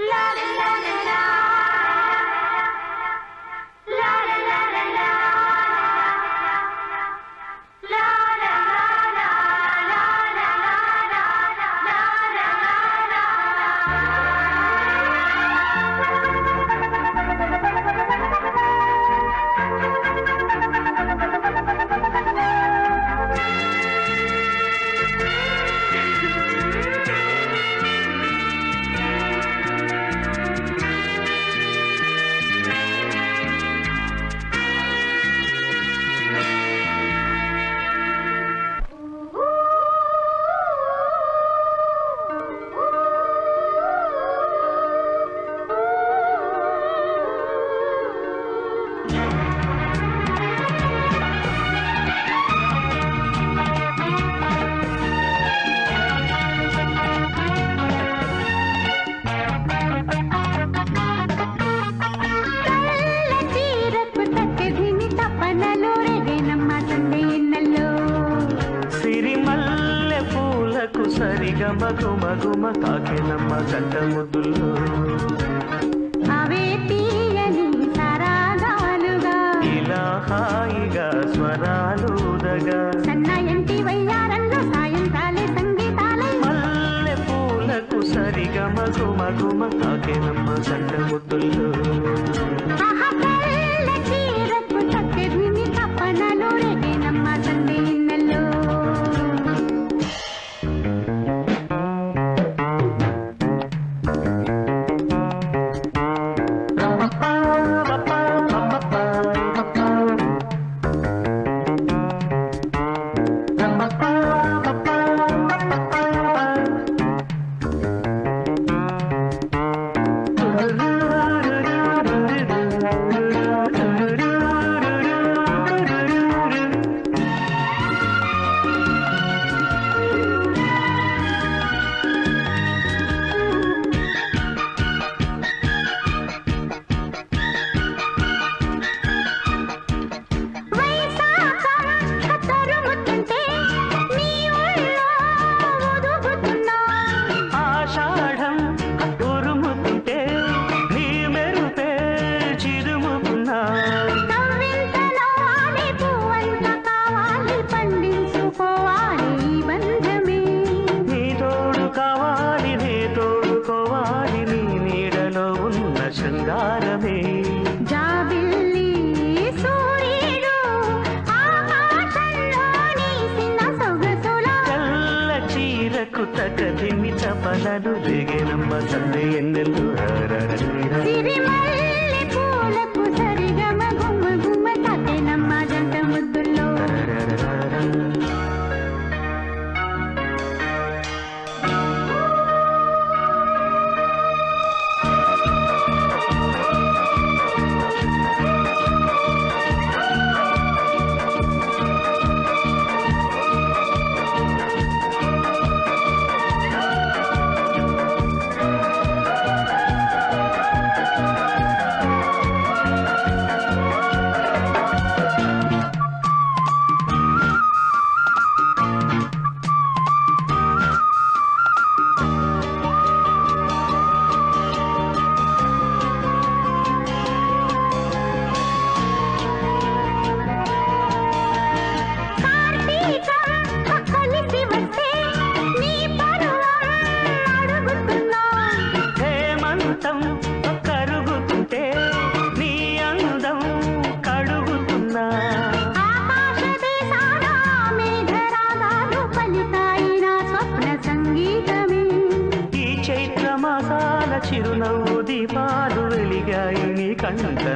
La గుమ గుమ గుమ తాకినమ్మ చట్ట ముద్దుల్లో అవే తీయని సరాగాలుగా ఇలా హాయిగా స్వరాలుదగా. సన్నాయంటి వయ్యారంలో సాయంత్రాలే సంగీతాలే. మల్లె పూలకు సరిగమ గుమ గుమ తాకినమ్మ చట్ట ಕಥಿಮಿತ ಪದದುರಿಗೆ ನಮ್ಮ ತಂದೆಯನ್ನೆಲ್ಲೂ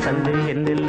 சந்தேகத்தில்